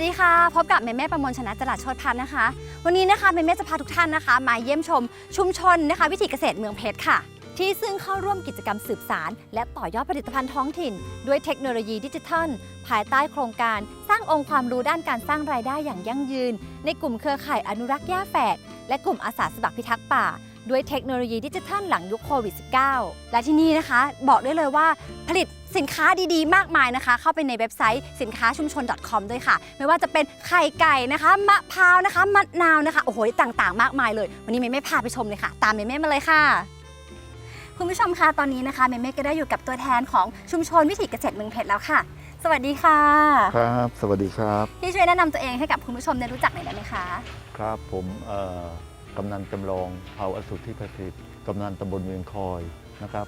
วัสดีค่ะ พบกับแม่แม่ประมวลชนะจรัสโชติพันธ์นะคะ วันนี้นะคะแม่แม่จะพาทุกท่านนะคะ มาเยี่ยมชมชุมชนนะคะ วิถีเกษตรเมืองเพชรค่ะ ที่ซึ่งเข้าร่วมกิจกรรมสืบสาร และต่อยอดผลิตภัณฑ์ท้องถิ่น ด้วยเทคโนโลยีดิจิทัล ภายใต้โครงการ สร้างองค์ความรู้ด้านการสร้างรายได้อย่างยั่งยืน ในกลุ่มเครือข่ายอนุรักษ์หญ้าแฝดและกลุ่มอาสาสมัครพิทักษ์ป่า ด้วยเทคโนโลยีดิจิทัลหลังยุคโควิด -19 และที่นี่นะคะ บอกได้เลยว่าผลิตสินค้าดีๆ มากมายนะคะ เข้าไปในเว็บไซต์สินค้าชุมชน .com ด้วยค่ะ ไม่ว่าจะเป็นไข่ไก่นะคะมะพร้าวนะคะมะนาวนะคะโอ้โหต่างๆ มากมายเลย วันนี้เมย์ไม่พาไปชมเลยค่ะ ตามเมย์ไม่มาเลยค่ะคุณผู้ชมคะตอนนี้นะคะเมย์ไม่ก็ได้อยู่กับตัวแทนของชุมชนวิถีเกษตรเมืองเพชรแล้วค่ะ สวัสดีค่ะ ครับ สวัสดีครับ พี่ช่วยแนะนำตัวเองให้กับคุณผู้ชมได้รู้จักหน่อยได้ไหมคะ ครับผมเอ่อ กำนันจำลองเผ่าอสุทธิประสิทธิ์กำนันตำบลเวียงคอยนะครับ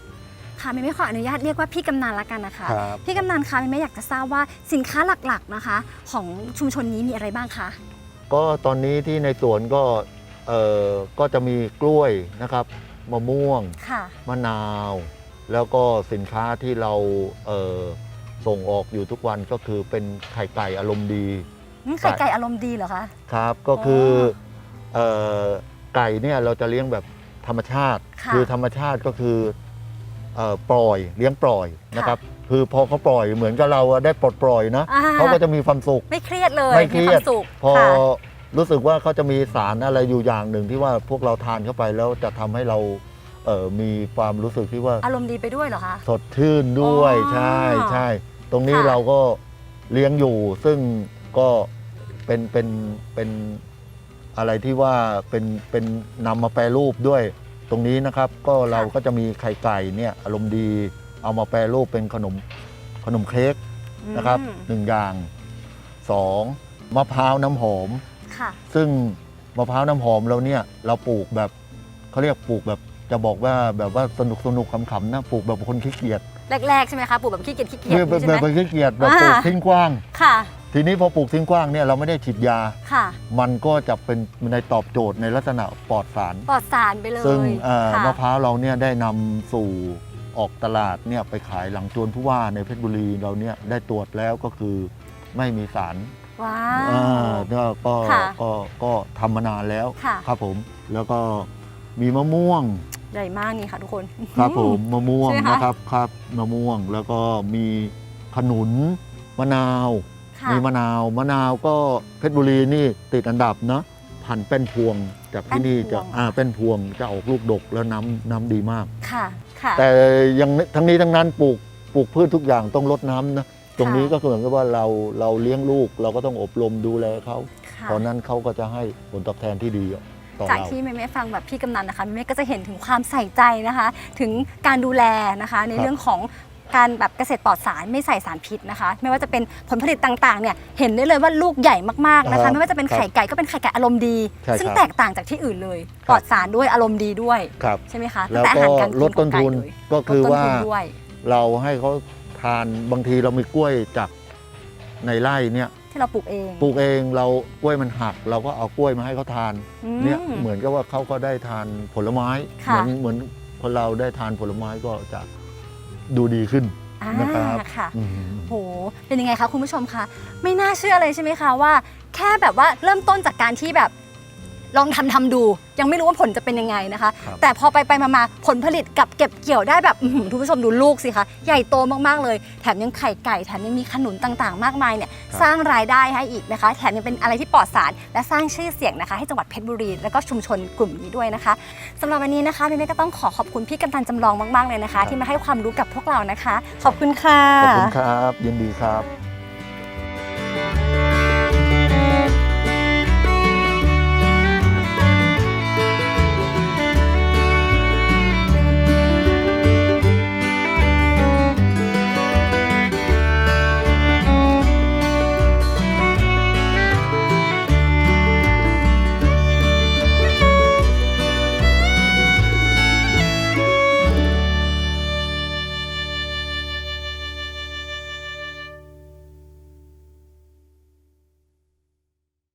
ค่ะเมย์ไม่ขออนุญาตเรียกว่าพี่กำนันละกันนะคะ ครับ พี่กำนันคะเมย์ไม่อยากจะทราบว่าสินค้าหลักๆนะคะ ของชุมชนนี้มีอะไรบ้างคะ ก็ตอนนี้ที่ในสวนก็เอ่อก็จะมีกล้วยนะครับมะม่วง ค่ะ มะนาว แล้วก็สินค้าที่เราเอ่อส่งออกอยู่ทุกวันก็คือเป็นไข่ไก่อารมณ์ดีอืมไข่ไก่อารมณ์ดีเหรอคะ ครับ ก็คือเอ่อ ไก่เนี่ยเราจะเลี้ยงแบบธรรมชาติค่ะอธรรมชาติก็คือเอ่อปล่อยเลี้ยงปล่อยนะครับ คือพอเขาปล่อยเหมือนกับเราอะได้ปลดปล่อยนะอ่า เขาก็จะมีความสุข ไม่เครียดเลยไม่เครียด วามสุขพอค่ะรู้สึกว่าเขาจะมีสารอะไรอยู่อย่างหนึ่งที่ว่าพวกเราทานเข้าไปแล้วจะทำให้เราเอ่อมีความรู้สึกที่ว่าอารมณ์ดีไปด้วยเหรอคะ สดชื่นด้วยอ๋อใช่ใช่ตรงนี้ค่ะ เราก็เลี้ยงอยู่ ซึ่งก็เป็นเป็นเป็น อะไรที่ว่าเป็นเป็นนำมาแปรรูปด้วย ตรงนี้นะครับ ก็เราก็จะมีไข่ไก่เนี่ยอารมณ์ดีเอามาแปรรูปเป็นขนมขนมเค้กนะครับอืมหนึ่งอย่างสองมะพร้าวน้ำหอม ค่ะ ซึ่งมะพร้าวน้ำหอมเราเนี่ยเราปลูกแบบเขาเรียกปลูกแบบจะบอกว่าแบบว่าสนุกสนุกขำๆนะปลูกแบบคนขี้เกียจแรกๆใช่ไหมคะปลูกแบบขี้เกียจขี้เกียจคือแบบใช่แบไหมบคนขี้เกียจแบบอ่าปลูกทิ้งกว้าง ค่ะ ทีนี้พอปลูกทิ้งกว้างเนี่ยเราไม่ได้ฉีดยา ค่ะ มันก็จะเป็นในตอบโจทย์ในลักษณะปลอดสาร ปลอดสารไปเลยซึ่งเอ่อค่ะมะพร้าวเราเนี่ยได้นำสู่ออกตลาดเนี่ยไปขายหลังจวนผู้ว่าในเพชรบุรีเราเนี่ยได้ตรวจแล้วก็คือไม่มีสารว้าอ่าวก็ก็ค่ะก็ก็ทำมานานแล้วค่ะ ครับผมแล้วก็มีมะม่วงใหญ่มากนี่ค่ะทุกคน ครับผมมะม่วงใช่ไหมคะ นะครับครับมะม่วงแล้วก็มีขนุนมะนาว ค่ะ มีมะนาวมะนาวก็เพชรบุรีนี่ติดอันดับเนาะพันธุ์เป็นพวงจากที่นี่จะอ่าเป็นพวงจะออกลูกดกแล้วน้ำน้ำดีมาก ค่ะ ค่ะ แต่ยังทั้งนี้ทั้งนั้นปลูกปลูกพืชทุกอย่างต้องลดน้ำนะตรงนี้ก็คือเหมือนกับว่าเราเราเลี้ยงลูกเราก็ต้องอบรมดูแลเขาค่ะเพราะนั้นเขาก็จะให้ผลตอบแทนที่ดีต่อจากเรา ที่แม่ๆฟังแบบพี่กำนันนะคะแม่ๆก็จะเห็นถึงความใส่ใจนะคะ ถึงการดูแลนะคะ ในครับ เรื่องของ การแบบเกษตรปลอดสารไม่ใส่สารพิษนะคะ ไม่ว่าจะเป็นผลผลิตต่างๆเนี่ยเห็นได้เลยว่าลูกใหญ่มากๆนะครัคะบไม่ว่าจะเป็นไข่ไก่ก็เป็นไข่ไก่อารมณ์ดี ใช่ครับซึ่งแตกต่างจากที่อื่นเลยครับ ปลอดสารด้วยอารมณ์ดีด้วยครับ ใช่ไหมคะแล้วตั้งต่อาก็หารการกินลดต้นทุนของไก่เลยก็คือลดต้นว่าทุนด้วย เราให้เขาทานบางทีเรามีกล้วยจากในไร่เนี่ยที่เราปลูกเองปลูกเองเรากล้วยมันหัก เราก็เอากล้วยมาให้เขาทาน อืม เนี่ยเหมือนกับว่าเขาก็ได้ทานผลไม้ เหค่ะ มือนเหมือนคนเราได้ทานผลไม้ก็จะ ดูดีขึ้นอ่านะครับค่ะ อืม โห เป็นยังไงคะคุณผู้ชมคะ ไม่น่าเชื่อเลยใช่ไหมคะว่า แค่แบบว่าเริ่มต้นจากการที่แบบ ลองทำทำดู ยังไม่รู้ว่าผลจะเป็นยังไงนะคะ ครับ แต่พอไปไปมามาผลผลิตกลับเก็บเกี่ยวได้แบบอื้อหือคุณผู้ชมดูลูกสิคะใหญ่โตมากๆเลยแถมยังไข่ไก่แถมยังมีขนุนต่างๆ มากมายเนี่ยสร้างรายได้ให้อีกนะคะ แถมยังเป็นอะไรที่ปลอดสาร และสร้างชื่อเสียงนะคะ ให้จังหวัดเพชรบุรีแล้วก็ชุมชนกลุ่มนี้ด้วยนะคะสำหรับวันนี้นะคะพี่เมย์ก็ต้องขอขอบคุณพี่กำนันจำลองมากๆเลยนะคะ ที่มาให้ความรู้กับพวกเรานะคะ ขอบคุณค่ะ ขอบคุณครับ ยินดีครับ